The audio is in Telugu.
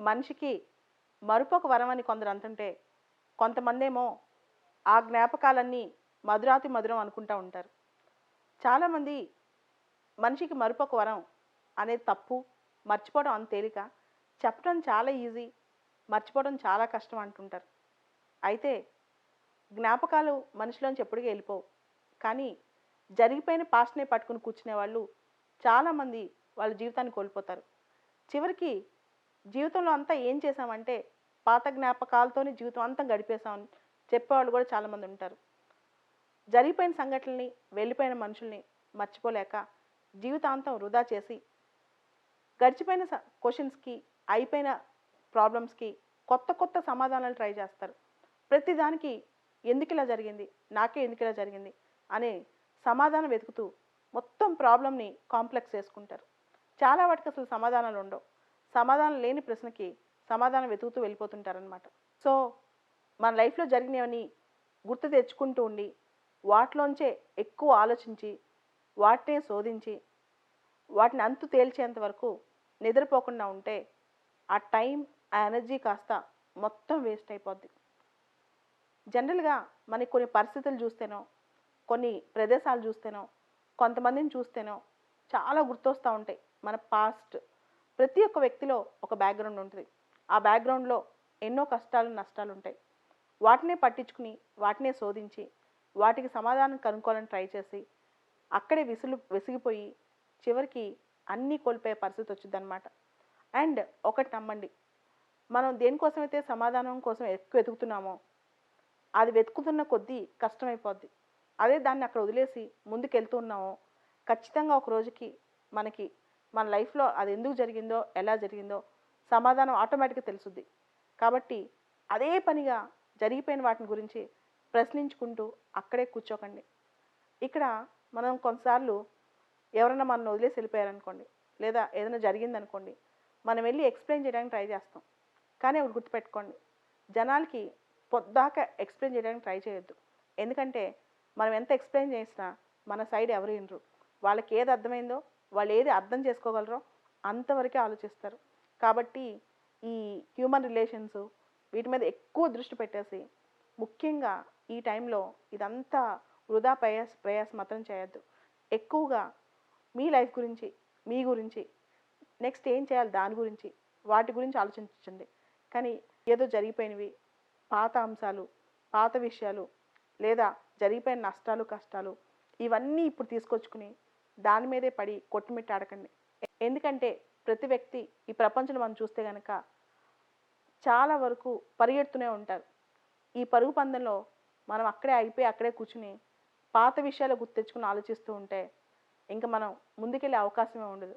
మనిషికి మరుపొక వరం అని కొందరు అంటుంటే కొంతమంది ఏమో ఆ జ్ఞాపకాలన్నీ మధురాతి మధురం అనుకుంటా ఉంటారు. చాలామంది మనిషికి మరుపొక వరం అనేది తప్పు మర్చిపోవడం అంత తేలిక చెప్పడం చాలా ఈజీ మర్చిపోవడం చాలా కష్టం అంటుంటారు. అయితే జ్ఞాపకాలు మనిషిలోంచి ఎప్పటికీ వెళ్ళిపోవు. కానీ జరిగిపోయిన పాస్ట్నే పట్టుకుని కూర్చునే వాళ్ళు చాలామంది వాళ్ళ జీవితాన్ని కోల్పోతారు. చివరికి జీవితంలో అంతా ఏం చేశామంటే పాత జ్ఞాపకాలతోనే జీవితం అంతా గడిపేశామని చెప్పేవాళ్ళు కూడా చాలామంది ఉంటారు. జరిగిపోయిన సంఘటనల్ని వెళ్ళిపోయిన మనుషుల్ని మర్చిపోలేక జీవితాంతం వృధా చేసి గడిచిపోయిన క్వశ్చన్స్కి అయిపోయిన ప్రాబ్లమ్స్కి కొత్త కొత్త సమాధానాలు ట్రై చేస్తారు. ప్రతిదానికి ఎందుకు ఇలా జరిగింది నాకే ఎందుకు ఇలా జరిగింది అనే సమాధానం వెతుకుతూ మొత్తం ప్రాబ్లమ్ని కాంప్లెక్స్ చేసుకుంటారు. చాలా వాటికి అసలు సమాధానాలు ఉండవు. సమాధానం లేని ప్రశ్నకి సమాధానం వెతుకుతూ వెళ్ళిపోతుంటారనమాట సో మన లైఫ్లో జరిగినవని గుర్తు తెచ్చుకుంటూ ఉండి వాటిలోంచే ఎక్కువ ఆలోచించి వాటినే శోధించి వాటిని అంతు తేల్చేంత వరకు నిద్రపోకుండా ఉంటే ఆ టైం ఆ ఎనర్జీ కాస్త మొత్తం వేస్ట్ అయిపోద్ది. జనరల్గా మనకి కొన్ని పరిస్థితులు చూస్తేనో కొన్ని ప్రదేశాలు చూస్తేనో కొంతమందిని చూస్తేనో చాలా గుర్తొస్తూ ఉంటాయి. మన పాస్ట్ ప్రతి ఒక్క వ్యక్తిలో ఒక బ్యాక్గ్రౌండ్ ఉంటుంది. ఆ బ్యాక్గ్రౌండ్లో ఎన్నో కష్టాలు నష్టాలు ఉంటాయి. వాటినే పట్టించుకుని వాటినే శోధించి వాటికి సమాధానం కనుక్కోవాలని ట్రై చేసి అక్కడే విసులు విసిగిపోయి చివరికి అన్నీ కోల్పోయే పరిస్థితి వచ్చిందనమాట అండ్ ఒకటి నమ్మండి. మనం దేనికోసమైతే సమాధానం కోసం ఎక్కువ వెతుకుతున్నామో అది వెతుకుతున్న కొద్దీ కష్టమైపోద్ది. అదే దాన్ని అక్కడ వదిలేసి ముందుకు వెళ్తున్నామో ఖచ్చితంగా ఒక రోజుకి మనకి మన లైఫ్లో అది ఎందుకు జరిగిందో ఎలా జరిగిందో సమాధానం ఆటోమేటిక్గా తెలుసుద్ది. కాబట్టి అదే పనిగా జరిగిపోయిన వాటిని గురించి ప్రశ్నించుకుంటూ అక్కడే కూర్చోకండి. ఇక్కడ మనం కొన్నిసార్లు ఎవరైనా మనం వదిలేసి వెళ్ళిపోయారనుకోండి లేదా ఏదైనా జరిగిందనుకోండి మనం వెళ్ళి ఎక్స్ప్లెయిన్ చేయడానికి ట్రై చేస్తాం. కానీ ఒకటి గుర్తుపెట్టుకోండి జనాలకి పొద్దాక ఎక్స్ప్లెయిన్ చేయడానికి ట్రై చేయొద్దు. ఎందుకంటే మనం ఎంత ఎక్స్ప్లెయిన్ చేసినా మన సైడ్ ఎవరు వినరు. వాళ్ళకి ఏది అర్థమైందో వాళ్ళు ఏది అర్థం చేసుకోగలరో అంతవరకే ఆలోచిస్తారు. కాబట్టి ఈ హ్యూమన్ రిలేషన్స్ వీటి మీద ఎక్కువ దృష్టి పెట్టేసి ముఖ్యంగా ఈ టైంలో ఇదంతా వృధా ప్రయాస ప్రయాస మాత్రం చేయొద్దు. ఎక్కువగా మీ లైఫ్ గురించి మీ గురించి నెక్స్ట్ ఏం చేయాలి దాని గురించి వాటి గురించి ఆలోచించండి. కానీ ఏదో జరిగిపోయినవి పాత అంశాలు పాత విషయాలు లేదా జరిగిపోయిన నష్టాలు కష్టాలు ఇవన్నీ ఇప్పుడు తీసుకొచ్చుకుని దాని మీదే పడి కొట్టుమిట్టాడకండి. ఎందుకంటే ప్రతి వ్యక్తి ఈ ప్రపంచం మనం చూస్తే కనుక చాలా వరకు పరిగెడుతూనే ఉంటారు. ఈ పరుగు పందెంలో మనం అక్కడే అయిపోయి అక్కడే కూర్చుని పాత విషయాలు గుర్తెచ్చుకుని ఆలోచిస్తూ ఉంటే ఇంకా మనం ముందుకెళ్ళే అవకాశమే ఉండదు.